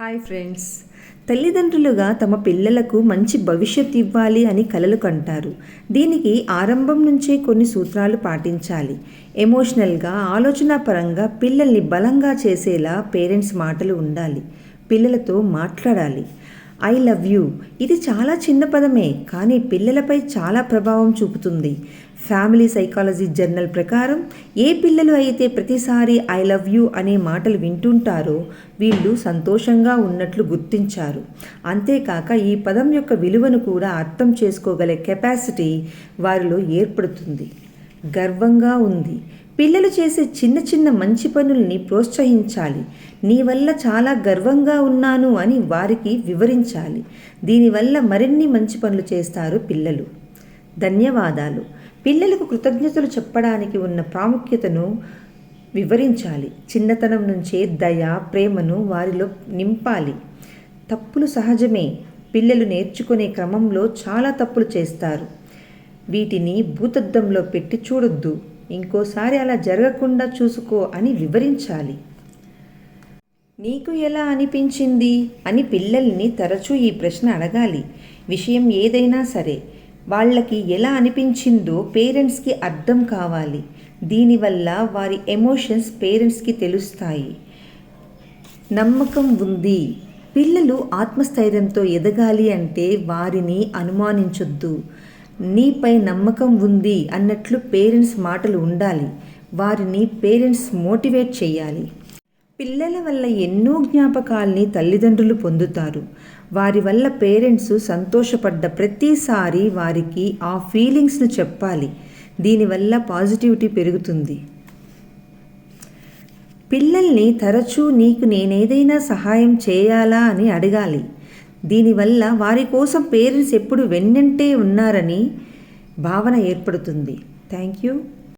Hi friends తల్లిదండ్రులుగా తమ పిల్లలకు మంచి భవిష్యత్ ఇవ్వాలి అని కలలు కంటారు. దీనికి ఆరంభం నుంచే కొన్ని సూత్రాలు పాటించాలి. ఎమోషనల్గా ఆలోచనాపరంగా పిల్లల్ని బలంగా చేసేలా పేరెంట్స్ మాటలు ఉండాలి. పిల్లలతో మాట్లాడాలి. ఐ లవ్ యూ ఇది చాలా చిన్న పదమే కానీ పిల్లలపై చాలా ప్రభావం చూపుతుంది. ఫ్యామిలీ సైకాలజీ జర్నల్ ప్రకారం ఏ పిల్లలు అయితే ప్రతిసారి ఐ లవ్ యూ అనే మాటలు వింటుంటారో వీళ్ళు సంతోషంగా ఉన్నట్లు గుర్తించారు. అంతేకాక ఈ పదం యొక్క విలువను కూడా అర్థం చేసుకోగల కెపాసిటీ వారిలో ఏర్పడుతుంది. గర్వంగా ఉంది. పిల్లలు చేసే చిన్న చిన్న మంచి పనుల్ని ప్రోత్సహించాలి. నీ వల్ల చాలా గర్వంగా ఉన్నాను అని వారికి వివరించాలి. దీనివల్ల మరిన్ని మంచి పనులు చేస్తారు పిల్లలు. ధన్యవాదాలు. పిల్లలకు కృతజ్ఞతలు చెప్పడానికి ఉన్న ప్రాముఖ్యతను వివరించాలి. చిన్నతనం నుంచే దయ ప్రేమను వారిలో నింపాలి. తప్పులు సహజమే. పిల్లలు నేర్చుకునే క్రమంలో చాలా తప్పులు చేస్తారు. వీటిని భూతద్దంలో పెట్టి చూడొద్దు. ఇంకోసారి అలా జరగకుండా చూసుకో అని వివరించాలి. నీకు ఎలా అనిపించింది? అని పిల్లల్ని తరచూ ఈ ప్రశ్న అడగాలి. విషయం ఏదైనా సరే. వాళ్ళకి ఎలా అనిపించిందో పేరెంట్స్కి అర్థం కావాలి. దీనివల్ల వారి ఎమోషన్స్ పేరెంట్స్కి తెలుస్తాయి. నమ్మకం ఉంది. పిల్లలు ఆత్మస్థైర్యంతో ఎదగాలి అంటే వారిని అనుమానించొద్దు. నీపై నమ్మకం ఉంది అన్నట్లు పేరెంట్స్ మాటలు ఉండాలి. వారిని పేరెంట్స్ మోటివేట్ చేయాలి. పిల్లల వల్ల ఎన్నో జ్ఞాపకాల్ని తల్లిదండ్రులు పొందుతారు. వారి వల్ల పేరెంట్స్ సంతోషపడ్డ ప్రతిసారి వారికి ఆ ఫీలింగ్స్ను చెప్పాలి. దీనివల్ల పాజిటివిటీ పెరుగుతుంది. పిల్లల్ని తరచూ నీకు నేనేదైనా సహాయం చేయాలా అని అడగాలి. దీనివల్ల వారి కోసం పేరెంట్స్ ఎప్పుడు వెన్నంటే ఉన్నారని భావన ఏర్పడుతుంది. Thank you.